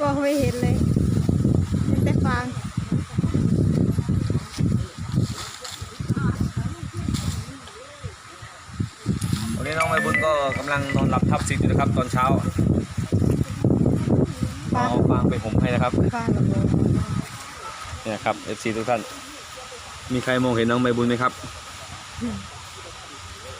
ก็ไม่เห็นเลยเห็นแต่ฟางวันนี้น้องใบบุญก็กำลังนอนหลับทับสิทธิ์อยู่นะครับ ตอนเช้าฟางเอาฟางไปผมให้นะครับฟางกับโบเนี่ยครับ FC ทุกท่าน มีใครมองเห็นน้องใบบุญไหมครับ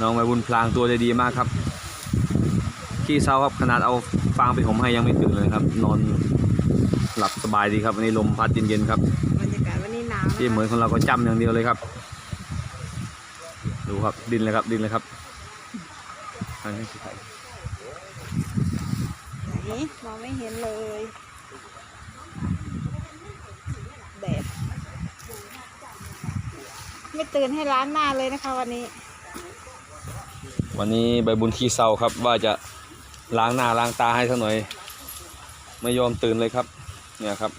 น้องใบบุญพลางตัวได้ดีมากครับ ขี้เศร้าครับขนาดเอาฟางไปผมให้ยังไม่ตื่นเลยครับ นอนหลับสบายดีครับวันนี้ลมพัดเย็นๆครับบรรยากาศวันนี้หนาวนะที่เหมือนของเราก็จำอย่างเดียวเลยครับ ดูครับดินเลยครับดินเลยครับอันนี้คือใครไหนมองไม่เห็นเลยแดดไม่ตื่นให้ล้างหน้าเลยนะคะวันนี้ วันนี้ใบบุญขี้เศร้าครับว่าจะ ล้างหน้าล้างตาให้สักหน่อย ไม่ยอมตื่นเลยครับ เนี่ยครับ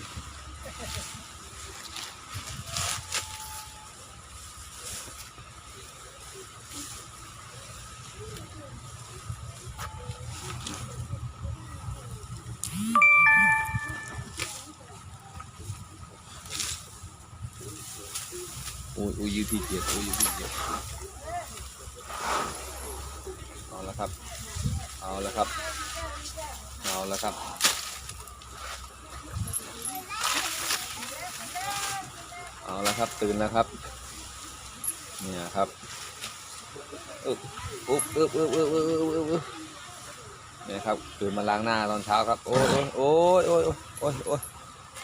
โอ้ยโอ้ยยืดที่เกียจโอ้ยยืดที่เกียจเอาละครับ เอาละครับ เอาละครับ เอาละครับตื่นแล้วครับ เนี่ยครับอึ๊บอุ๊บอึ๊บอึ๊บอึ๊บอึ๊บอึ๊บอึ๊บอึ๊บเนี่ยครับตื่นมาล้างหน้าตอนเช้าครับ โอ้ยโอ้ยโอ้ยโอ้ยโอ้ย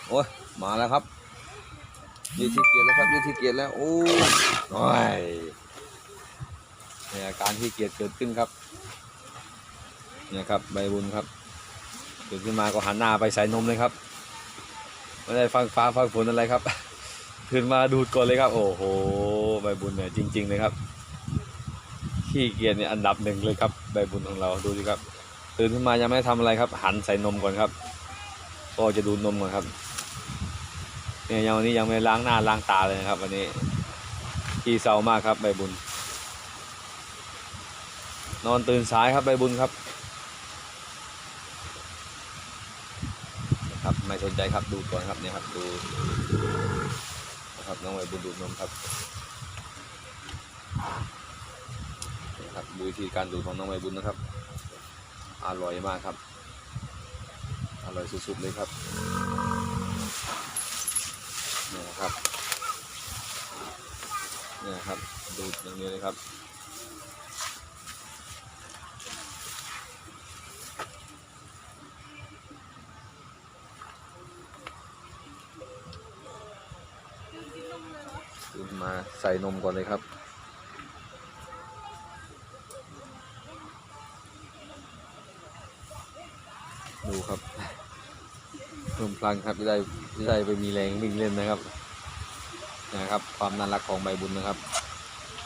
โอ้ยมาแล้วครับยืดที่เกียจแล้วครับยืดที่เกียจแล้วโอ้ยโอ้ยเนี่ยอาการที่เกียจเกิดขึ้นครับ เนี่ยครับใบบุญครับตื่นขึ้นมาก็หันหน้าไปใส่นมเลยครับไม่ได้ฟังฟ้าฟังฝนอะไรครับตื่นมาดูดก่อนเลยครับ โอ้โหใบบุญเนี่ยจริง ๆ เลยครับ ขี้เกียจเนี่ยอันดับหนึ่งเลยครับใบบุญของเราดูสิครับ ตื่นขึ้นมายังไม่ได้ทำอะไรครับ หันใส่นมก่อนครับ ก็จะดูดนมก่อนครับเนี่ยยังวันนี้ยังไม่ล้างหน้าล้างตาเลยนะครับ วันนี้ขี้เศร้ามากครับใบบุญ นอนตื่นสายครับใบบุญครับนะครับ ไม่สน ใจครับดูก่อนครับเนี่ยครับดูนะครับน้องใบบุญดูดนมครับนี่ครับดูวิธีการดูดของน้องใบบุญนะครับ อร่อยมากครับ อร่อยสุดๆเลยครับเนี่ยครับเนี่ยครับดูดอย่างนี้เลยครับ มาใส่นมก่อนเลยครับ ดูครับนมพลังครับจะได้จะได้ไปมีแรงวิ่งเล่นนะครับนะครับ ความน่ารักของใบบุญนะครับ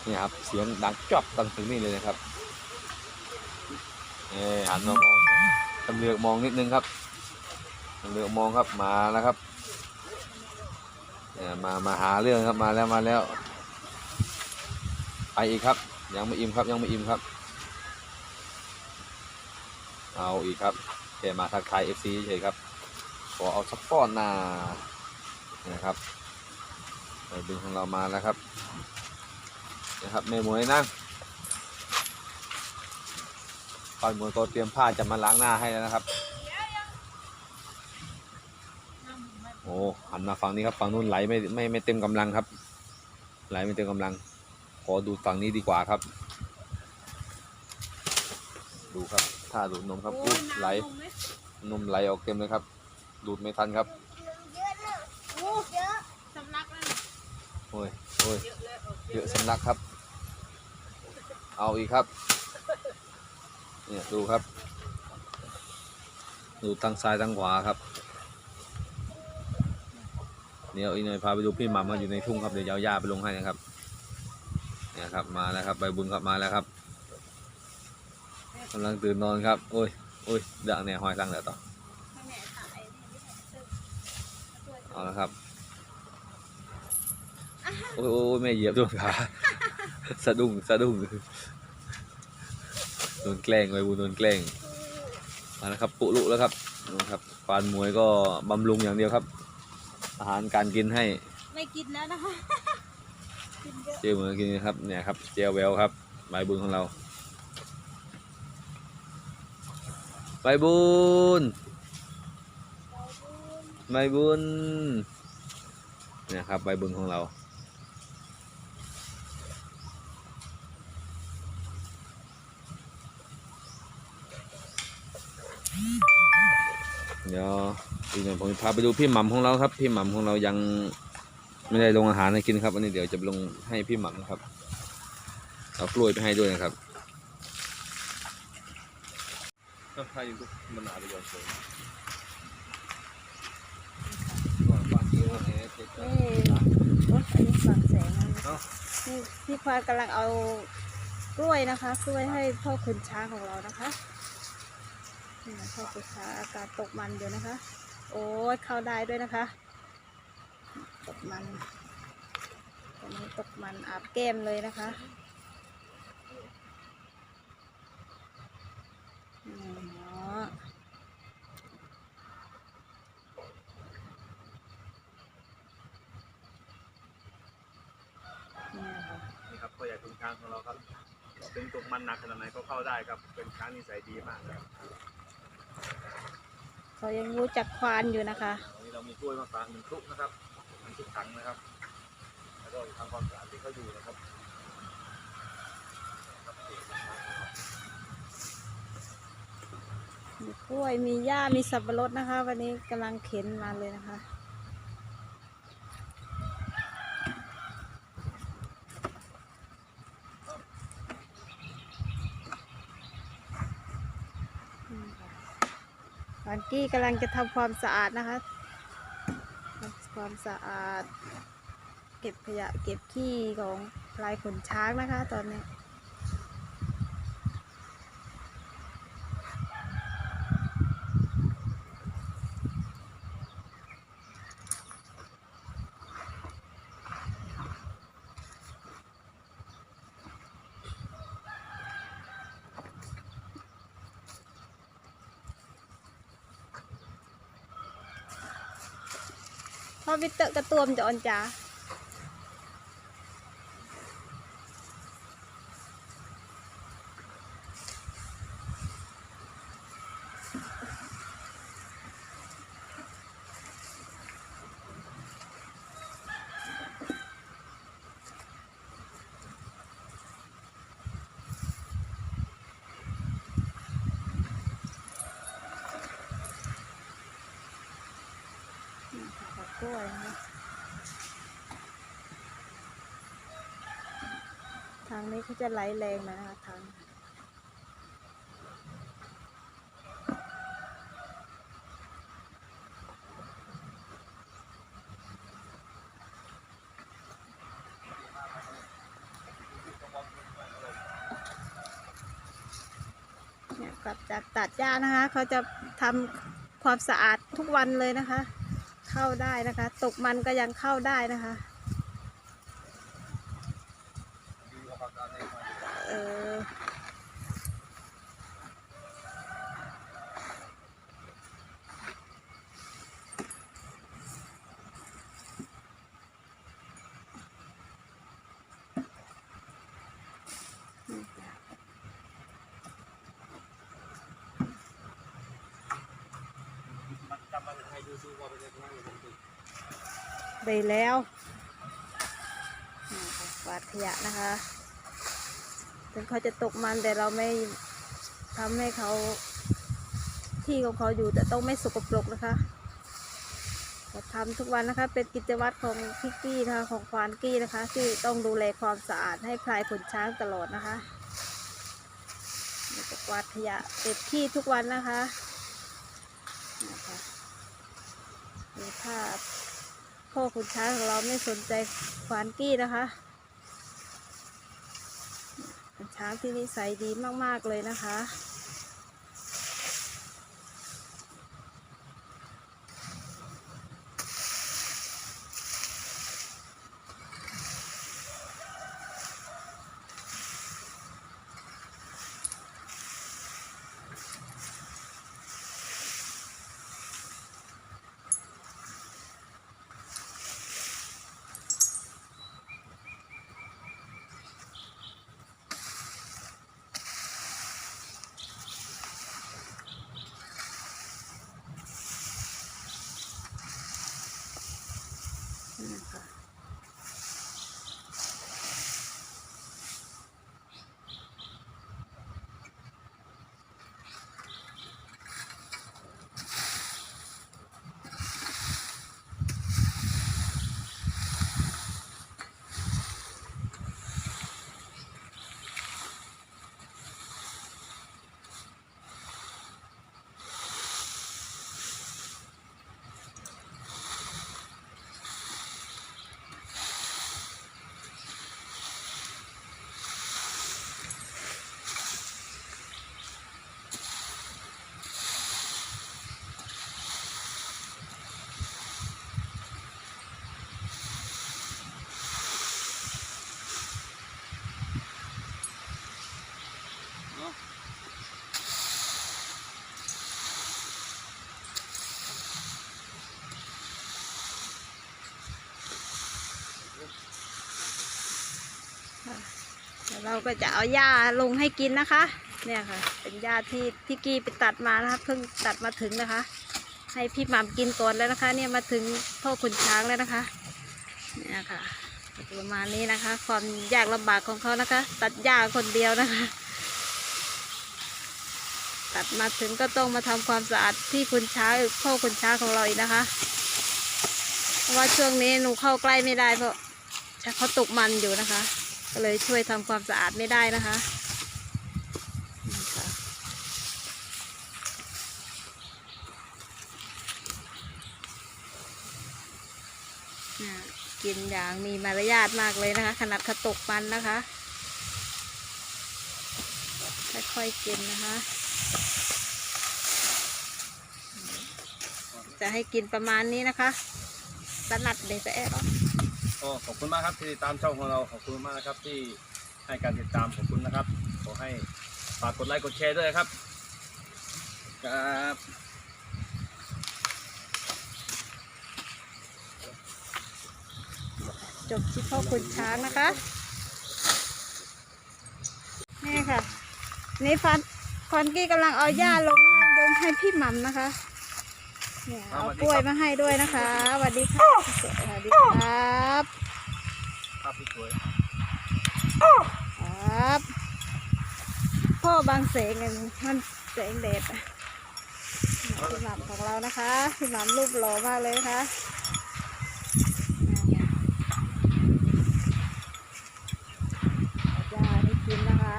นี่ครับเสียงดังจอบตั้งถึงนี่เลยนะครับเออหันมามองตำเลือกมองนิดนึงครับตำเลือกมองครับมาแล้วครับ เนี่ยมามาหาเรื่องครับมาแล้วมาแล้วไปอีกครับ ยังไม่อิ่มครับยังไม่อิ่มครับ เอาอีกครับแค่มาทักทายเอฟซีเฉยครับขอเอาสักป้อนหน้านะครับใบบุญของเรามาแล้วครับนะครับแม่หมวยนั่งป้ายหมวยก็เตรียมผ้าจะมาล้างหน้าให้แล้วนะครับ โอ้หันมาฝั่งนี้ครับฝั่งนู้นไหลไม่ไม่ไม่เต็มกำลังครับ ไหลไม่เต็มกำลัง ขอดูฝั่งนี้ดีกว่าครับ ดูครับท่าดูดนมครับอุ๊ยไหลนมไหลออกเต็มเลยครับ ดูดไม่ทันครับสำลักแล้วโอ้ยโอ้ยเยอะสำลักครับ เอาอีกครับ เนี่ยดูครับ ดูทั้งซ้ายทั้งขวาครับ เดี๋ยวอีกหน่อยพาไปดูพี่หม่ำมาอยู่ในทุ่งครับเดี๋ยวเอาหญ้าไปลงให้นะครับเนี่ยครับมาแล้วครับใบบุญครับมาแล้วครับกำลังตื่นนอนครับโอ้ยโอ้ยเดังเนี่ยหอยตั้งแล้วต่อเอาละครับโอ้ยโอ้ยแม่เหยียบโดนขาสะดุ้งสะดุ้งโดนแกล้งไปบูโดนแกล้งมาแล้วครับปุลุแล้วครับนะครับควานมวยก็บำรุงอย่างเดียวครับ อาหารการกินให้ไม่กินแล้วนะคะกินเยอะเจลเหมือนกินนะครับเนี่ยครับเจลแววครับใบบุญของเราใบบุญใบบุญเนี่ยครับใบบุญของเรา เดี๋ยวอีกหน่อยผมพาไปดูพี่หม่ำของเราครับ พี่หม่ำของเรายังไม่ได้ลงอาหารให้กินครับ อันนี้เดี๋ยวจะลงให้พี่หม่ำครับ เอากล้วยไปให้ด้วยนะครับก็ใครอยู่มันหนาไปยอนสวยก่อนวันเดียวเนี่ยเจ็ดนี่โอ๊ยอันนี้ฝังแสงนะเอ้านี่พี่ควากำลังเอากล้วยนะคะกล้วยให้พ่อขุนช้างของเรานะคะ นี่นะพ่อขุนช้าอากาศตกมันอยู่นะคะ โอ้ยเข้าได้ด้วยนะคะ ตกมันตอนนี้ตกมันอาบแก้มเลยนะคะเนาะนี่ค่ะนี่ครับก็อยากเป็นช้างของเราครับ เป็นตกมันหนักขนาดไหนก็เข้าได้ครับ เป็นช้างนิสัยดีมากครับ เขายังรู้จักควานอยู่นะคะวันนี้เรามีกล้วยมาฝากหนึ่งครุกนะครับหนึ่งครุกถังนะครับ แล้วก็ทำความสะอาดที่เขาอยู่นะครับมีกล้วยมีหญ้ามีสับปะรดนะคะ วันนี้กำลังเข็นมาเลยนะคะ อืมค่ะ อนกี้กำลังจะทำความสะอาดนะคะทำความสะอาด เก็บขยะเก็บขี้ของพลายขนช้างนะคะ ตอนนี้ พอวิเตอร์กระตวมจะออนจ้านี่ค่ะ ด้วยนะคะทางนี้เขาจะไหลแรงหน่อยนะคะทางเนี่ยกลับจากตัดหญ้านะคะ เขาจะทำความสะอาดทุกวันเลยนะคะ เข้าได้นะคะ ตกมันก็ยังเข้าได้นะคะ เออ ได้แล้วกวาดขยะนะคะ ถึงเขาจะตกมันแต่เราไม่ทำให้เขาที่ของเขาอยู่แต่ต้องไม่สกปรกนะคะเราทำทุกวันนะคะ เป็นกิจวัตรของพี่กี้นะคะของควานกี้นะคะ ที่ต้องดูแลความสะอาดให้พลายขนช้างตลอดนะคะเราจะกวาดขยะเก็บขี้ทุกวันนะคะนะคะ ถ้าพ่อขนช้างของเราไม่สนใจควานกี้นะคะช้างที่นิสัยดีมาก ๆ เลยนะคะ เราก็จะเอาหญ้าลงให้กินนะคะ เนี่ยค่ะ เป็นหญ้าที่พี่กีไปตัดมานะคะเพิ่งตัดมาถึงนะคะ ให้พี่หม่ำกินก่อนแล้วนะคะ เนี่ยมาถึงพ่อขุนช้างแล้วนะคะ เนี่ยค่ะประมาณนี้นะคะ ความยากลำบากของเขานะคะ ตัดหญ้าคนเดียวนะคะ ตัดมาถึงก็ต้องมาทำความสะอาดที่ขุนช้างพ่อขุนช้างของเราอีกนะคะเพราะว่าช่วงนี้หนูเข้าใกล้ไม่ได้เพราะเขาตกมันอยู่นะคะ ก็เลยช่วยทำความสะอาดไม่ได้นะคะกินอย่างมีมารยาทมากเลยนะคะ ขนาดขตกมันนะคะค่อยๆกินนะคะ จะให้กินประมาณนี้นะคะสนัดเลยแต่แอะ ก็ขอบคุณมากครับที่ติดตามช่องของเราขอบคุณมากนะครับที่ให้การติดตามขอบคุณนะครับ ขอให้ฝากกดไลค์กดแชร์ด้วยครับครับจบที่พ่อคุณช้างนะคะ นี่ค่ะ นี่ฟันคอนกี้กำลังเอาหญ้าลงนะคะลงให้พี่หม่ำนะคะ เนี่ยเอากล้วยมาให้ด้วยนะคะสวัสดีค่ะ สวัสดีครับภาพที่สวยครับ พ่อบางเสงเนี่ยมันแสงแดดอะพี่หม่ำของเรานะคะพี่หม่ำรูปหล่อมากเลยนะคะเนี่ยเอาหญ้าให้กินนะคะ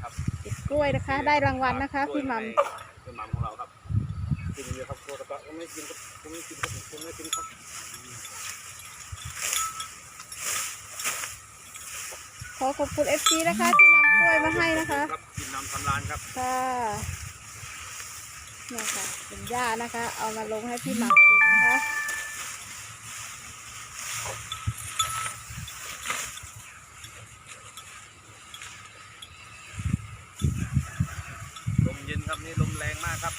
ครับติดกล้วยนะคะ ได้รางวัลนะคะพี่หม่ำพี่หม่ำ ไม่กินครับก็ไม่กินครับผมไม่กินครับขอขอบคุณเอฟซีนะคะที่นำกล้วยมาให้นะคะครับกินน้ำทำร้านครับค่ะเนี่ยค่ะเป็นหญ้านะคะ เอามาลงให้พี่หม่ำกินนะคะ ลมเย็นครับนี่ลมแรงมากครับ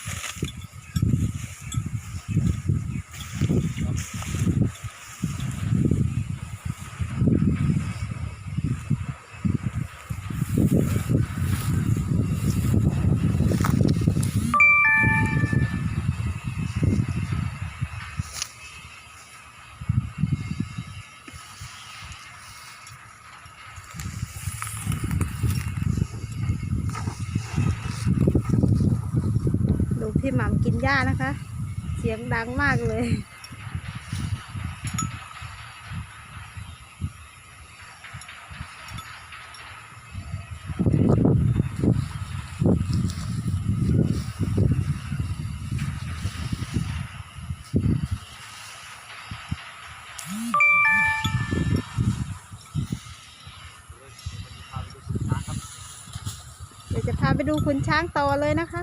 ดูพี่ หม่ำกินหญ้านะคะ เสียงดังมากเลย เดี๋ยวจะพาไปดูคุณช้างต่อเลยนะคะ